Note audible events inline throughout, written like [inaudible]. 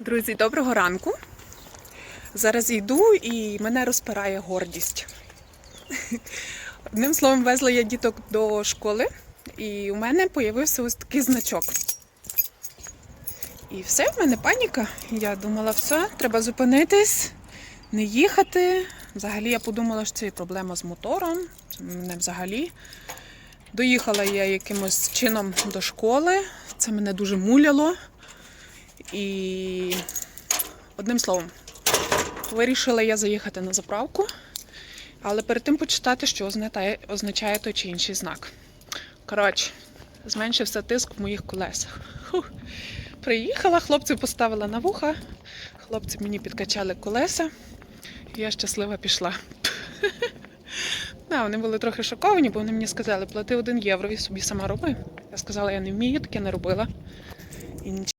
Друзі, доброго ранку. Зараз йду і мене розпирає гордість. Одним словом, везла я діток до школи, і у мене з'явився ось такий значок. І все, в мене паніка. Я думала, все, треба зупинитись, не їхати. Взагалі я подумала, що це і проблема з мотором. Це мене взагалі. Доїхала я якимось чином до школи. Це мене дуже муляло. І одним словом, вирішила я заїхати на заправку, але перед тим почитати, що означає, той чи інший знак. Коротше, зменшився тиск в моїх колесах. Фух. Приїхала, хлопців поставила на вуха, хлопці мені підкачали колеса, і я щаслива пішла. [laughs] Вони були трохи шоковані, бо вони мені сказали, плати один євро і собі сама роби. Я сказала, я не вмію, таке не робила. І.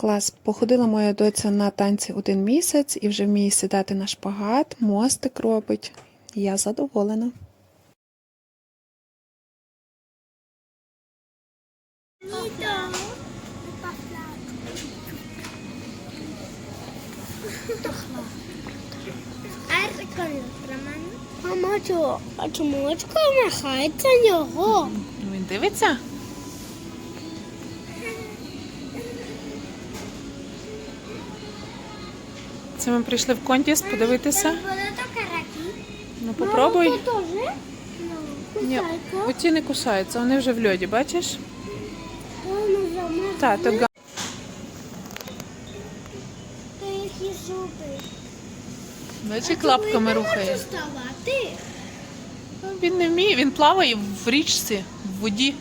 Клас, походила моя доця на танці один місяць і вже вміє сідати на шпагат, мостик робить. Я задоволена. Мама. А чому очко махається нього? Ну, Він дивиться? Це ми прийшли в контіст подивитися. Ну попробуй. Ну, Ні, оці не кусаються, вони вже в льоді, бачиш? Так, то. Бачиш, лапками рухає. Він не вміє, він плаває в річці, в воді.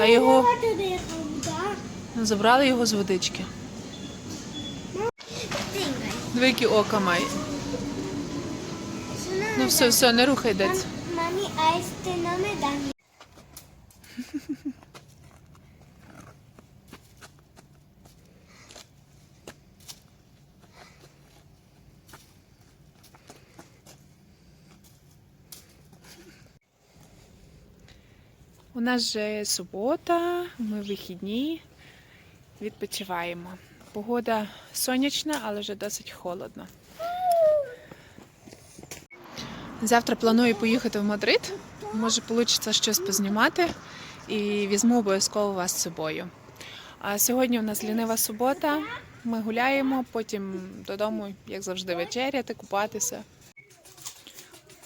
А, його- вода? Забрали його з водички. Диви, які ока має. Ну все, все, не рухай дець. Мамі, а ти нам не дай. У нас же субота, ми вихідні, відпочиваємо. Погода сонячна, але вже досить холодно. Завтра планую поїхати в Мадрид. Може, вийде щось познімати і візьму обов'язково вас з собою. А сьогодні у нас лінива субота. Ми гуляємо, потім додому, як завжди, вечеряти, купатися.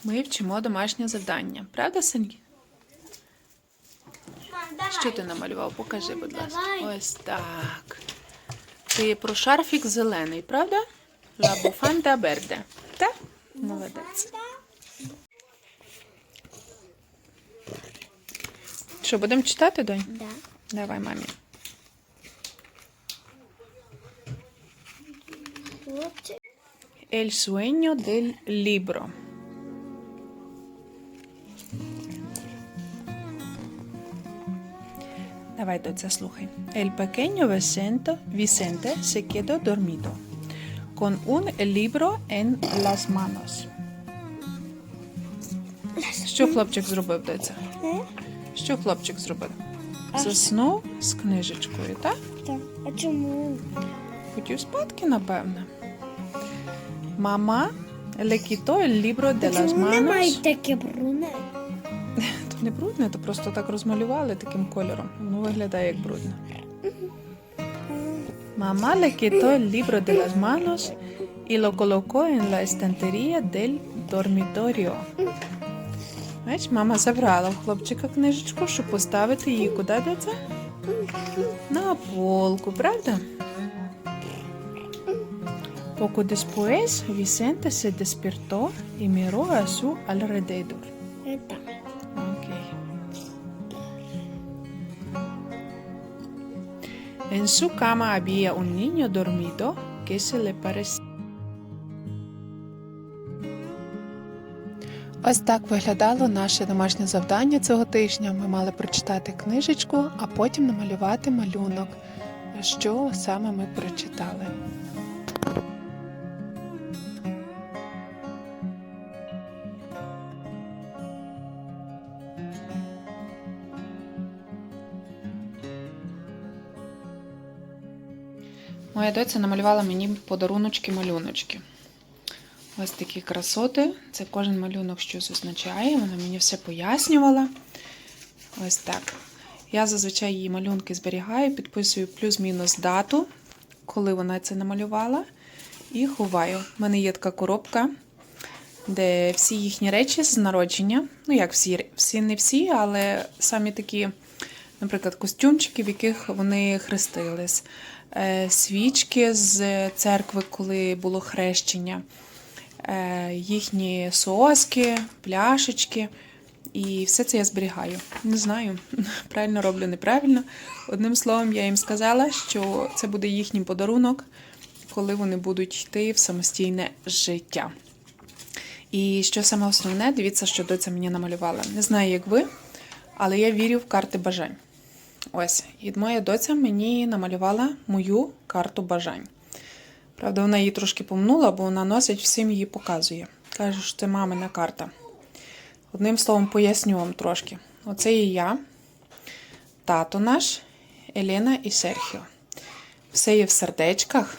Ми вчимо домашнє завдання. Правда, Синій? Що ти намалював? Покажи, будь ласка. Ось так. Є про шарфік зелений, правда? La bufanda verde. Так? Молодець. Що, будемо читати, донь? Да. Давай, мамі. El sueño del libro. Давай, доця, слухай. El pequeño Vicente, Vicente se quedó dormido con un libro en las manos. Що хлопчик зробив, доця? Що хлопчик зробив? Заснув з книжечкою, так? Так. А чому? Хотів спадки, напевне. Мама le quitó el libro de las Чому немає таке бруне? Не брудне, то просто так розмалювали таким кольором. Воно виглядає як брудне. Мама le quitó el libro de las manos y lo colocó en la estantería del dormitorio. Бач, мама забрала в хлопчика книжечку, щоб поставити її куди де це? На полку, правда? Poco después, Vicente se despertó y miró a su. En su cama había un niño dormido que se le parecía. Ось так виглядало наше домашнє завдання цього тижня. Ми мали прочитати книжечку, а потім намалювати малюнок, що саме ми прочитали. Моя доця намалювала мені подаруночки-малюночки. Ось такі красоти. Це кожен малюнок щось означає. Вона мені все пояснювала. Ось так. Я зазвичай її малюнки зберігаю, підписую плюс-мінус дату, коли вона це намалювала, і ховаю. У мене є така коробка, де всі їхні речі з народження. Ну, як всі, всі не всі, але самі такі, наприклад, костюмчики, в яких вони хрестились, е, свічки з церкви, коли було хрещення, е, їхні соски, пляшечки. І все це я зберігаю. Не знаю, [laughs] правильно роблю, неправильно. Одним словом, я їм сказала, що це буде їхній подарунок, коли вони будуть йти в самостійне життя. І що саме основне, дивіться, що доця мені намалювала. Не знаю, як ви, але я вірю в карти бажань. Ось, і моя доця мені намалювала мою карту бажань. Правда, вона її трошки помнула, бо вона носить всім її показує. Каже, що це мамина карта. Одним словом, поясню вам трошки. Оце є я, тато наш, Елена і Серхіо. Все є в сердечках.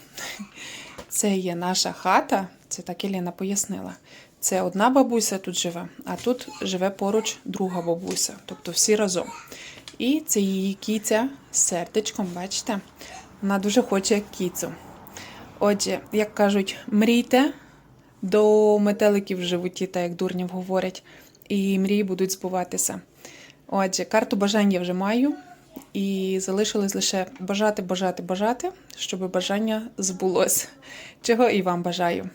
[laughs] Це є наша хата. Це так Елена пояснила. Це одна бабуся тут живе, а тут живе поруч друга бабуся, тобто всі разом. І це її кіця з сердечком, бачите? Вона дуже хоче кіцю. Отже, як кажуть, мрійте до метеликів в животі, так як дурнів говорять, і мрії будуть збуватися. Отже, карту бажань я вже маю, і залишилось лише бажати, бажати, бажати, щоб бажання збулось. Чого і вам бажаю.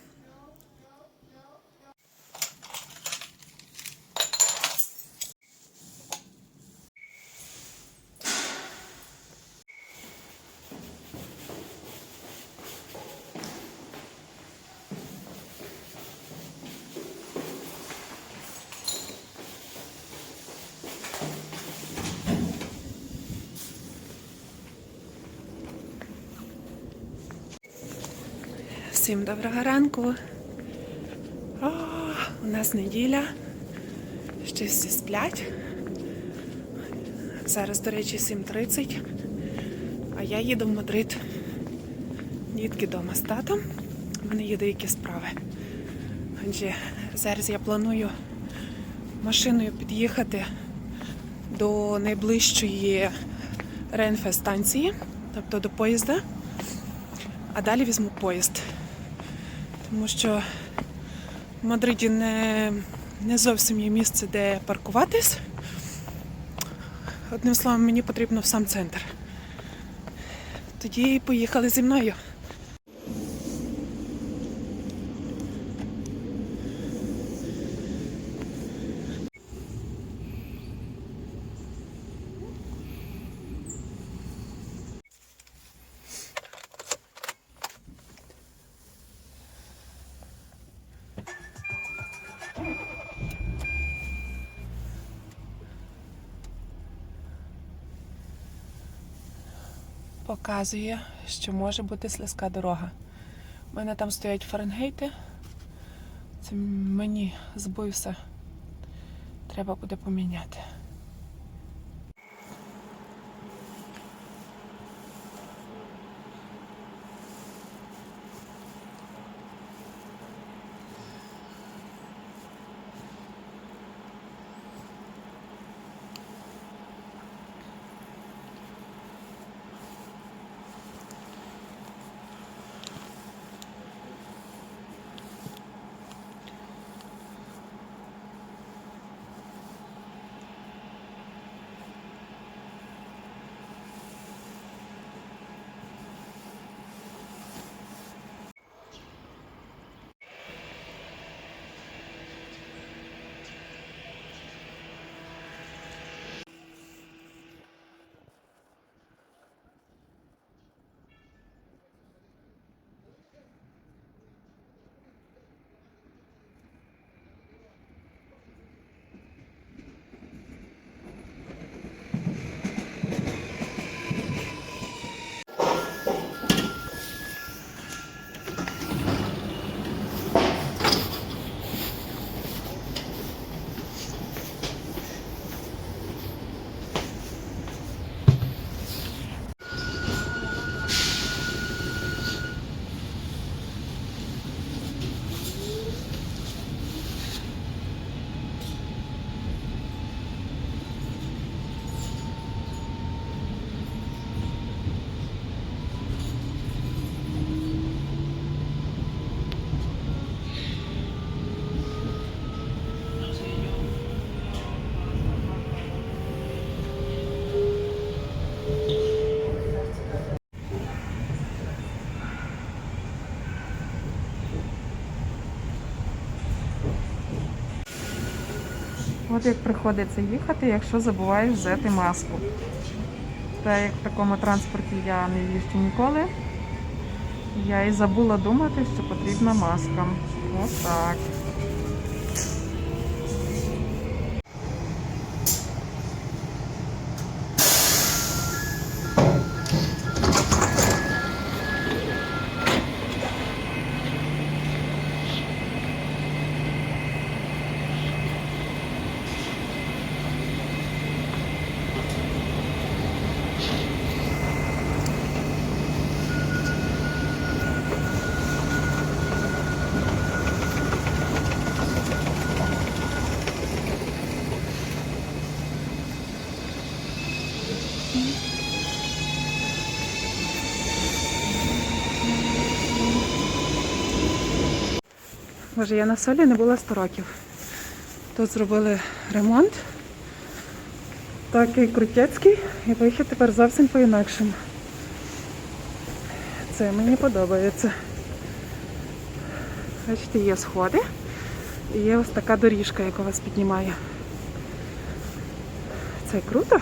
Всім доброго ранку. О, у нас неділя. Ще всі сплять. Зараз, до речі, 7.30. А я їду в Мадрид. Дітки вдома з татом. У мене є деякі справи. Отже, зараз я планую машиною під'їхати до найближчої Ренфе станції, тобто до поїзда. А далі візьму поїзд. Тому що в Мадриді не, не зовсім є місце, де паркуватись. Одним словом, мені потрібно в сам центр. Тоді поїхали зі мною. Показує, що може бути слизька дорога. У мене там стоять Фаренгейти. Це мені збився. Треба буде поміняти. От як приходиться їхати, якщо забуваєш взяти маску. Та як в такому транспорті я не їжджу ніколи. Я і забула думати, що потрібна маска. Отак. Боже, я на солі не була 100 років. Тут зробили ремонт. Такий крутецький, і вихід тепер зовсім по-інакшому. Це мені подобається. Бачите, є сходи і є ось така доріжка, яка вас піднімає. Це круто.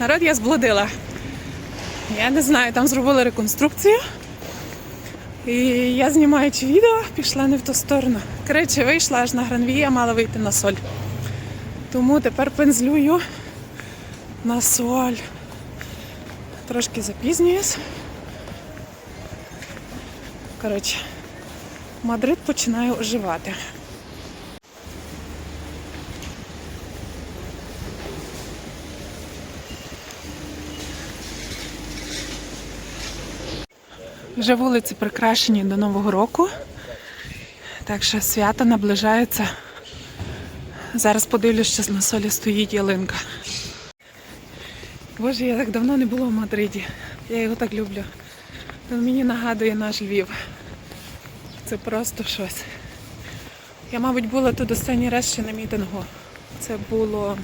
Народ я зблудила. Я не знаю, там зробили реконструкцію. І я знімаючи відео, пішла не в ту сторону. Коротше, вийшла аж на гранвія, мала вийти на соль. Тому тепер пензлюю на соль. Трошки запізнююсь. Коротше, Мадрид починає оживати. Вже вулиці прикрашені до Нового року. Так що свято наближається. Зараз подивлюсь, що на солі стоїть ялинка. Боже, я так давно не була в Мадриді. Я його так люблю. Він мені нагадує наш Львів. Це просто щось. Я, мабуть, була тут останній раз ще на мітингу. Це було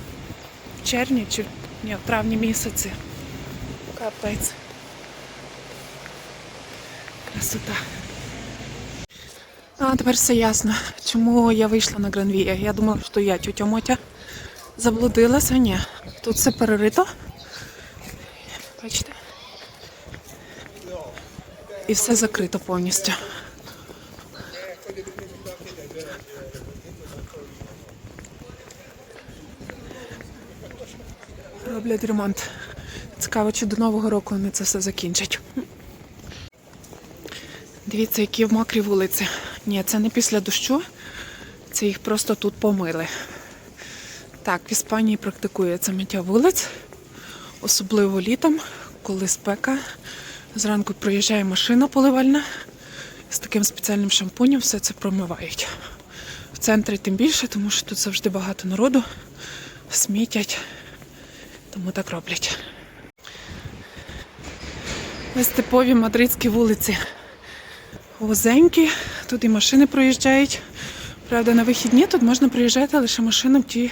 в червні чи ні, в травні місяці. Капець. Красота. А, тепер все ясно, чому я вийшла на Гранвія. Я думала, що я тетя Мотя заблудилася. Ні, тут все перерито. Бачите? І все закрито повністю. Роблять ремонт. Цікаво, чи до Нового року вони це все закінчать. Дивіться, які в мокрі вулиці. Ні, це не після дощу, це їх просто тут помили. Так, в Іспанії практикується миття вулиць, особливо літом, коли спека. Зранку проїжджає машина поливальна з таким спеціальним шампунем, все це промивають. В центрі тим більше, тому що тут завжди багато народу, смітять, тому так роблять. Ось типові мадридські вулиці вузенькі, тут і машини проїжджають. Правда, на вихідні тут можна приїжджати лише машинам ті,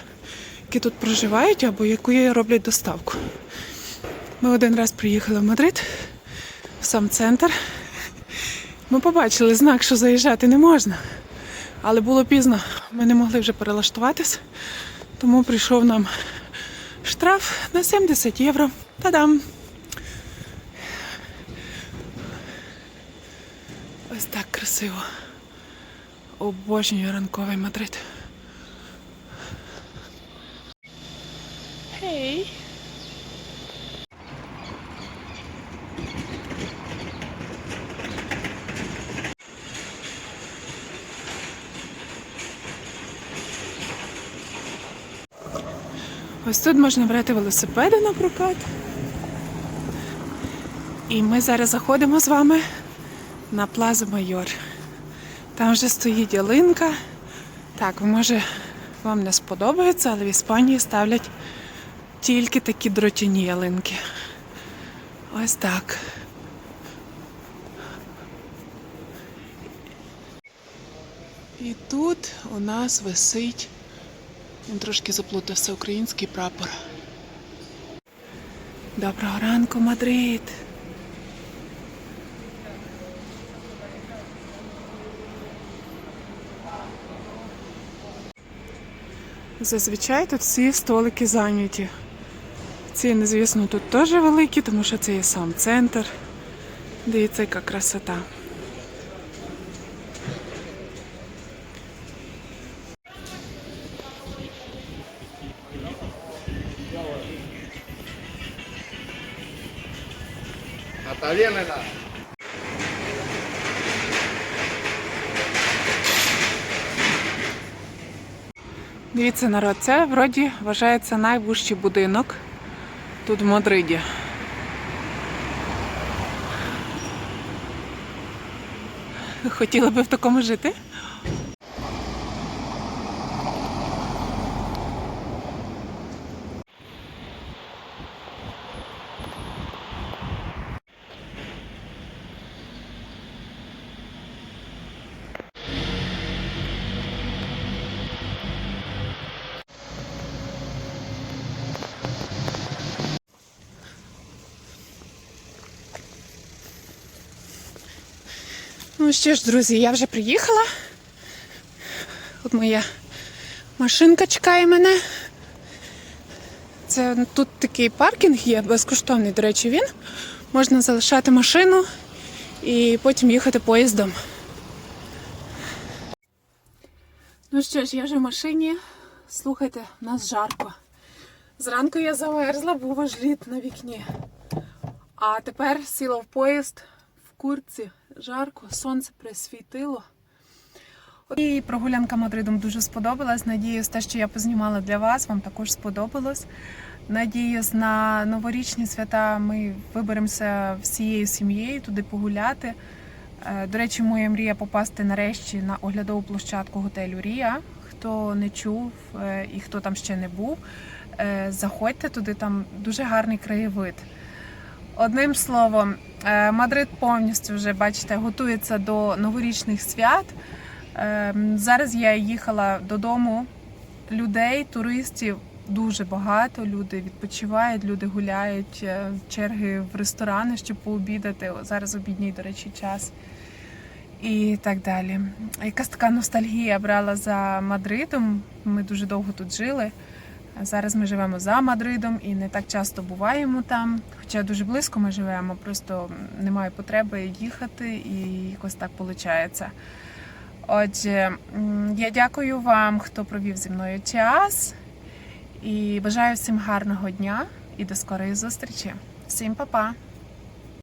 які тут проживають або які роблять доставку. Ми один раз приїхали в Мадрид, в сам центр. Ми побачили знак, що заїжджати не можна. Але було пізно, ми не могли вже перелаштуватись, тому прийшов нам штраф на 70 євро. Та-дам! Ось так красиво. Обожнюю ранковий Мадрид. Окей. Ось тут можна брати велосипеди на прокат. І ми зараз заходимо з вами на Плазу Майор. Там вже стоїть ялинка. Так, може вам не сподобається, але в Іспанії ставлять тільки такі дротяні ялинки. Ось так. І тут у нас висить, він трошки заплутався, український прапор. Доброго ранку, Мадрид! Зазвичай тут всі столики зайняті. Ціни, звісно, тут теж великі, тому що це є сам центр. Дивіться, яка красота. Hasta Дивіться, народ, це вроді вважається найвищий будинок тут в Мадриді. Хотіли би в такому жити? Ну що ж, друзі, я вже приїхала. От моя машинка чекає мене. Це тут такий паркінг є, безкоштовний, до речі, він. Можна залишати машину і потім їхати поїздом. Ну що ж, я вже в машині. Слухайте, в нас жарко. Зранку я замерзла, був аж лід на вікні. А тепер сіла в поїзд в курці, жарко, сонце присвітило. І прогулянка Мадридом дуже сподобалась. Надіюсь, те, що я познімала для вас, вам також сподобалось. Надіюсь, на новорічні свята ми виберемося всією сім'єю туди погуляти. Е, До речі, моя мрія попасти нарешті на оглядову площадку готелю Рія. Хто не чув е, і хто там ще не був, е, заходьте туди, там дуже гарний краєвид. Одним словом, е, Мадрид повністю вже бачите готується до новорічних свят. Е, Зараз я їхала додому. Людей, туристів дуже багато. Люди відпочивають, люди гуляють, е, черги в ресторани, щоб пообідати. Зараз обідній, до речі, час. І так далі. Якась така ностальгія брала за Мадридом. Ми дуже довго тут жили. Зараз ми живемо за Мадридом і не так часто буваємо там. Хоча дуже близько ми живемо, просто немає потреби їхати і якось так виходить. Отже, я дякую вам, хто провів зі мною час. І бажаю всім гарного дня і до скорої зустрічі. Всім па-па!